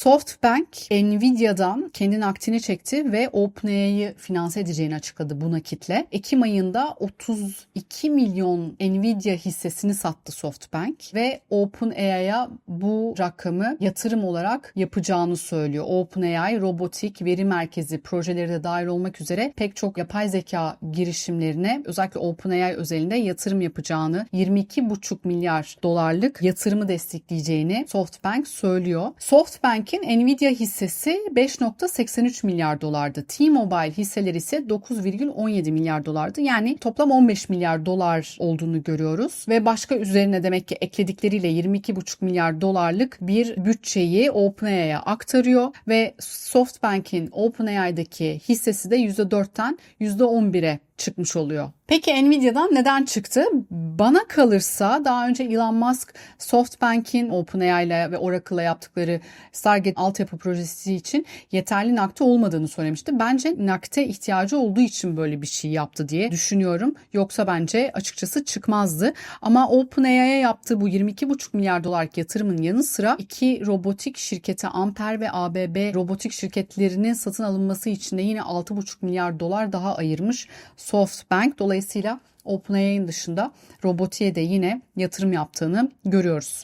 SoftBank Nvidia'dan kendini aktini çekti ve OpenAI'yı finanse edeceğini açıkladı bu nakitle. Ekim ayında 32 milyon Nvidia hissesini sattı SoftBank ve OpenAI'ya bu rakamı yatırım olarak yapacağını söylüyor. OpenAI robotik veri merkezi projeleri de dahil olmak üzere pek çok yapay zeka girişimlerine özellikle OpenAI özelinde yatırım yapacağını 22,5 milyar dolarlık yatırımı destekleyeceğini SoftBank söylüyor. SoftBank'in Nvidia hissesi 5.83 milyar dolardı. T-Mobile hisseleri ise 9,17 milyar dolardı. Yani toplam 15 milyar dolar olduğunu görüyoruz ve başka üzerine demek ki ekledikleriyle 22,5 milyar dolarlık bir bütçeyi OpenAI'ye aktarıyor ve SoftBank'in OpenAI'daki hissesi de %4'ten %11'e çıkmış oluyor. Peki Nvidia'dan neden çıktı? Bana kalırsa daha önce Elon Musk SoftBank'in OpenAI ve Oracle'la yaptıkları Stargate altyapı projesi için yeterli nakde olmadığını söylemişti. Bence nakde ihtiyacı olduğu için böyle bir şey yaptı diye düşünüyorum. Yoksa bence açıkçası çıkmazdı. Ama OpenAI'ye yaptığı bu 22,5 milyar dolarlık yatırımın yanı sıra iki robotik şirkete Ampere ve ABB robotik şirketlerinin satın alınması için de yine 6,5 milyar dolar daha ayırmış SoftBank. Dolayısıyla OpenAI'nin dışında robotiğe de yine yatırım yaptığını görüyoruz.